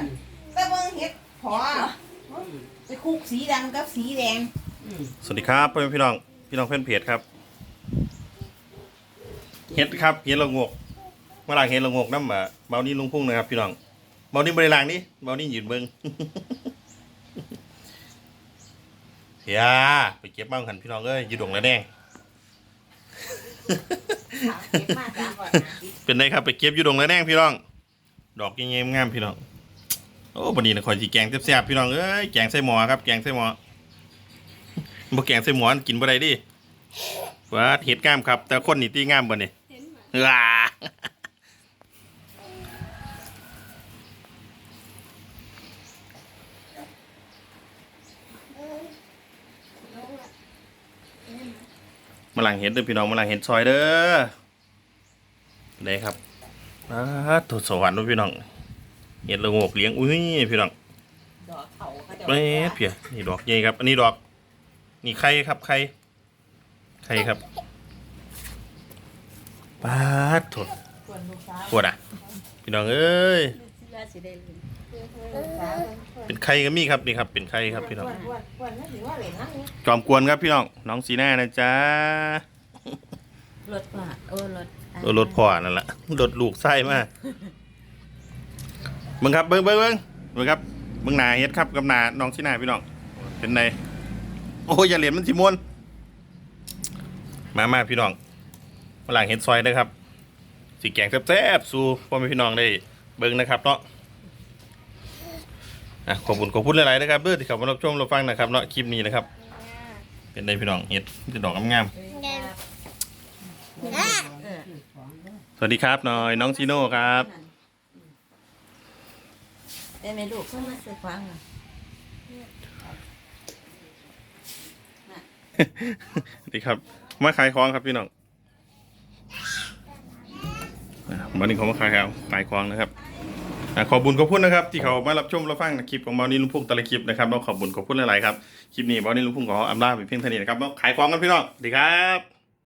กันแต่เบิ่งเฮ็ดพอไปคลุกสีดำกับสีแดงอืมสวัสดีครับพ่อแม่พี่น้องพี่น้องเพื่อนเพจครับเฮ็ดครับเฮ็ดละงวกมาล้างเฮ็ดละงวกน้ำอะเบานี่ลุงพุ่งนะครับพี่น้องเบานี่บริลางนี่เบานี่ยืนเบิ้งเฮียไปเก็บบ้างหันพี่น้องเอ้ยอยู่ดงแล้วแดงถามเก็บมาสามร้อยห้าสิบเป็นไงครับไปเก็บอยู่ดงแล้วแดงพี่น้อง ดอกเงี้ยงามๆพี่น้อง โอ้บันนี้นะคอยจีแกงแซ่บๆพี่น้องเอ้ยแกงใส่หมอครับแกงใส่หมอบ่แกงใส่หมอนกินบ่ได้ดิว่าเห็ดงามครับ แต่คนนี่ตีงามบ่นี่ว้ามาหลังเห็ดเด้อพี่น้องมาหลังเห็ดซอยเด้อได้ครับอ่าถูกสวรรค์เด้อพี่น้อง เห็ดละโงกเลี้ยง อุ้ยพี่น้องดอกเขาเขาจะเอ๊ะเพียนี่ดอกใหญ่ครับ อันนี้ดอก นี่ไข่ครับไข่ไข่ครับปาดถดส่วนลูกสาวปวดอะ พี่น้องเอ้ย เสื้อสีแดงเป็นไข่ก็มีครับนี่ครับ เป็นไข่ครับพี่น้อง อ้วนอ้วนอ้วนนั่นถือว่าเหลนนั่นนี่จอมกวนครับพี่น้อง น้องสีหน้านะจ๊ะรถว่าเออรถเออรถพ่อนั่นแหละรถลูกไส้มา เบิ่งครับเบิ่งเบิ่งเบิ่งเบิ่งครับเบิ่งหนาเฮ็ดครับกับหนาน้องสีหน้าพี่น้องเป็นไงโอ้ยอย่าเหรียญมันสิมวนมามาพี่น้องมาหลังเฮ็ดซอยเด้อครับสีแกงแซ่บๆสู่พ่อแม่พี่น้องได้เบิ่งนะครับเนาะอะขอบคุณขอบคุณหลายๆนะครับเด้อที่เข้ามารับชมรับฟังนะครับเนาะคลิปนี้นะครับ เป็นได้พี่น้องเฮ็ดมีแต่ดอกงามเออๆสวัสดีครับหน่อยน้องซีโน่ครับ ได้ไหมลูกเพิ่งมาซื้อฟังอะสวัสดีครับ มาขายของครับพี่น้องวันนี้เขามาขายของขายของนะครับขอบุญขอบคุณนะครับ ที่เขามารับชมรับฟังคลิปของบอนี่ลุงพุ่งแต่ละคลิปนะครับเราขอบุญขอบคุณหลายๆครับคลิปนี้บอนี่ลุงพุ่งขออำลาไปเพียงเท่านี้นะครับเราขายของกันพี่น้องสวัสดีครับ